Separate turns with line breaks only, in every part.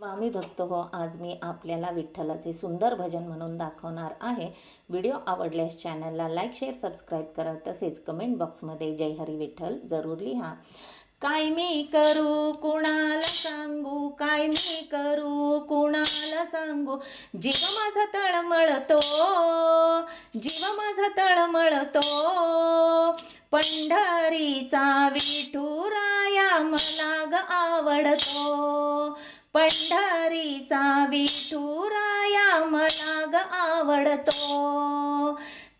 स्वामी भक्त हो आज मी आपल्याला विठ्ठलाचे सुंदर भजन म्हणून दाखवणार आहे. व्हिडिओ आवडल्यास चॅनलला लाईक शेअर सबस्क्राईब करा तसेच कमेंट बॉक्समध्ये जय हरी विठ्ठल जरूर लिहा. काय मी करू कुणाला सांगू? काय मी करू कुणाला सांगू? जीव माझा तळमळतो जीव माझा तळमळतो. पंढरीचा विठुराया मला ग आवडतो. पंढरीचा विठुराया मला ग आवडतो.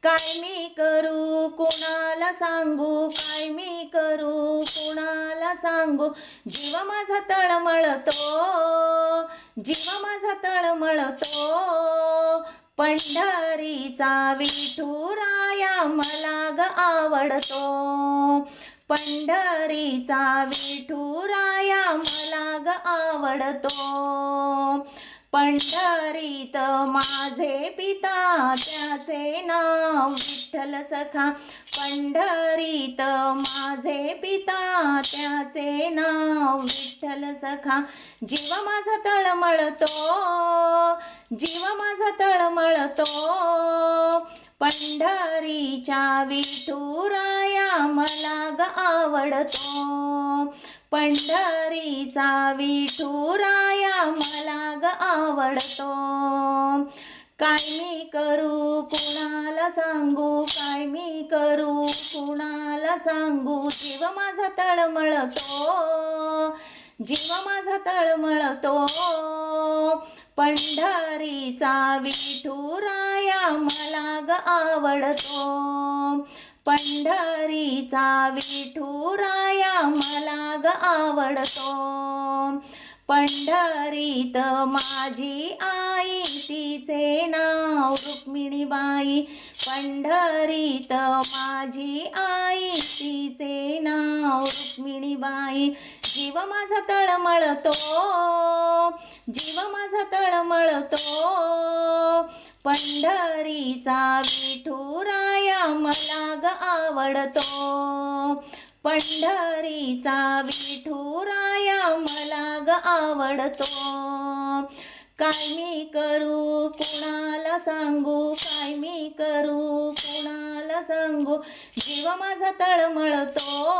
काय मी करू कुणाला सांगू? काय मी करू कुणाला सांगू? जीव माझा तळमळतो. जीव माझा तळमळतो. पंढरीचा विठुराया मला ग आवडतो. पंढरीचा विठुराया मला ग आवडतो. पंढरीत माझे पिता त्याचे नाव विठ्ठल सखा. पंढरीत माझे पिता त्याचे नाव विठ्ठल सखा. जीव माझा तळमळतो जीव माझा तळमळतो. पंढरीच्या विठुराया मला ग आवडतो. पंढरीचा विठुराया मला ग आवडतो. काय मी करू कुणाला सांगू काय मी करू कुणाला सांगू? जीव माझा तळमळतो. जीव माझा तळमळतो. पंढरीचा विठुरा आवडतो. पंढरीचा विठुराया मला ग आवडतो. पंढरीत माझी आई तिचे नाव रुक्मिणीबाई. पंढरीत माझी आई तिचे नाव रुक्मिणीबाई. जीव माझा तळमळतो जीव माझा तळमळतो. पंढरीचा विठुराया मला ग आवडतो. पंढरीचा विठुराया मला ग आवडतो. काय मी करू कुणाला सांगू? काय मी करू कुणाला सांगू? जीव माझा तळमळतो.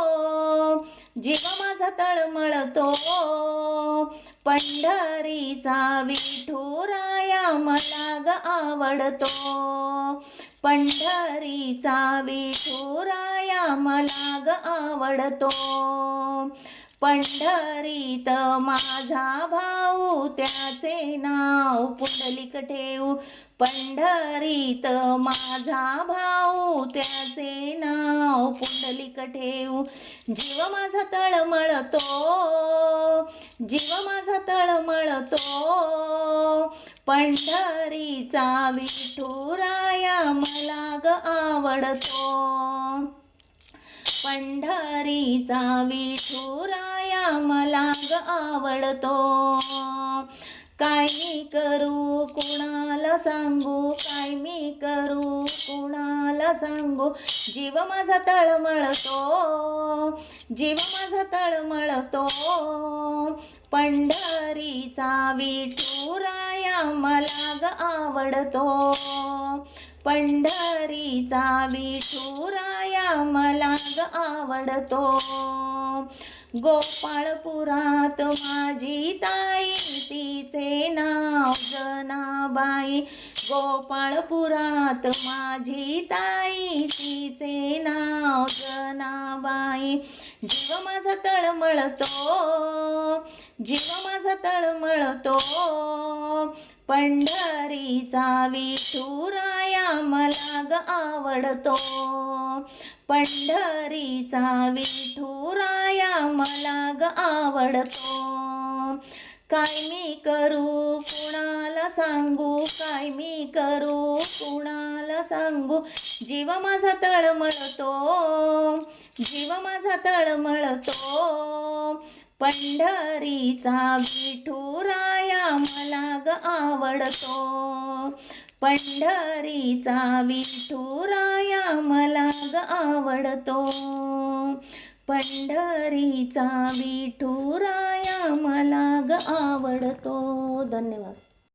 जीव माझा तळमळतो. पंढरीचा विठुराया मला ग आवडतो. पंढरीचा विठुराया मला ग आवडतो. पंढरीत माझा भा त्याचे नाव पुंडलिक ठेवू. पंढरीत माझा भाऊ त्याचे नाव पुंडलिक ठेवू. जीव माझा तळमळतो जीव माझा तळमळतो पंढरीचा विठुराया मला ग आवडतो. पंढरीचा विठुराया मला ग आवडतो. काय मी करू? कुणाला सांगू? काय मी करू? कुणाला सांगू? जीव माझा तळमळतो. जीव माझा तळमळतो. पंढरीचा विठुराया मला ग आवडतो. पंढरीचा विठुराया मला ग आवडतो. गोपाळपुरात माझी ताई तिचे नाव जनाबाई. गोपाळपुरात माझी ताई तिचे नाव जनाबाई. जीव माझा तळमळतो जीव माझा तळमळतो. पंढरीचा विठुराया मला ग आवडतो. पंढरीचा विठुरा मला ग आवडतो. काय मी करू कुणाला सांगू? काय मी करू कुणाला सांगू? जीव माझा तळमळतो. जीव माझा तळमळतो. पंढरीचा विठुराया मला ग आवडतो. पंढरीचा विठुराया मला ग आवडतो. पंढरीचा विठुराया मला ग आवडतो. धन्यवाद.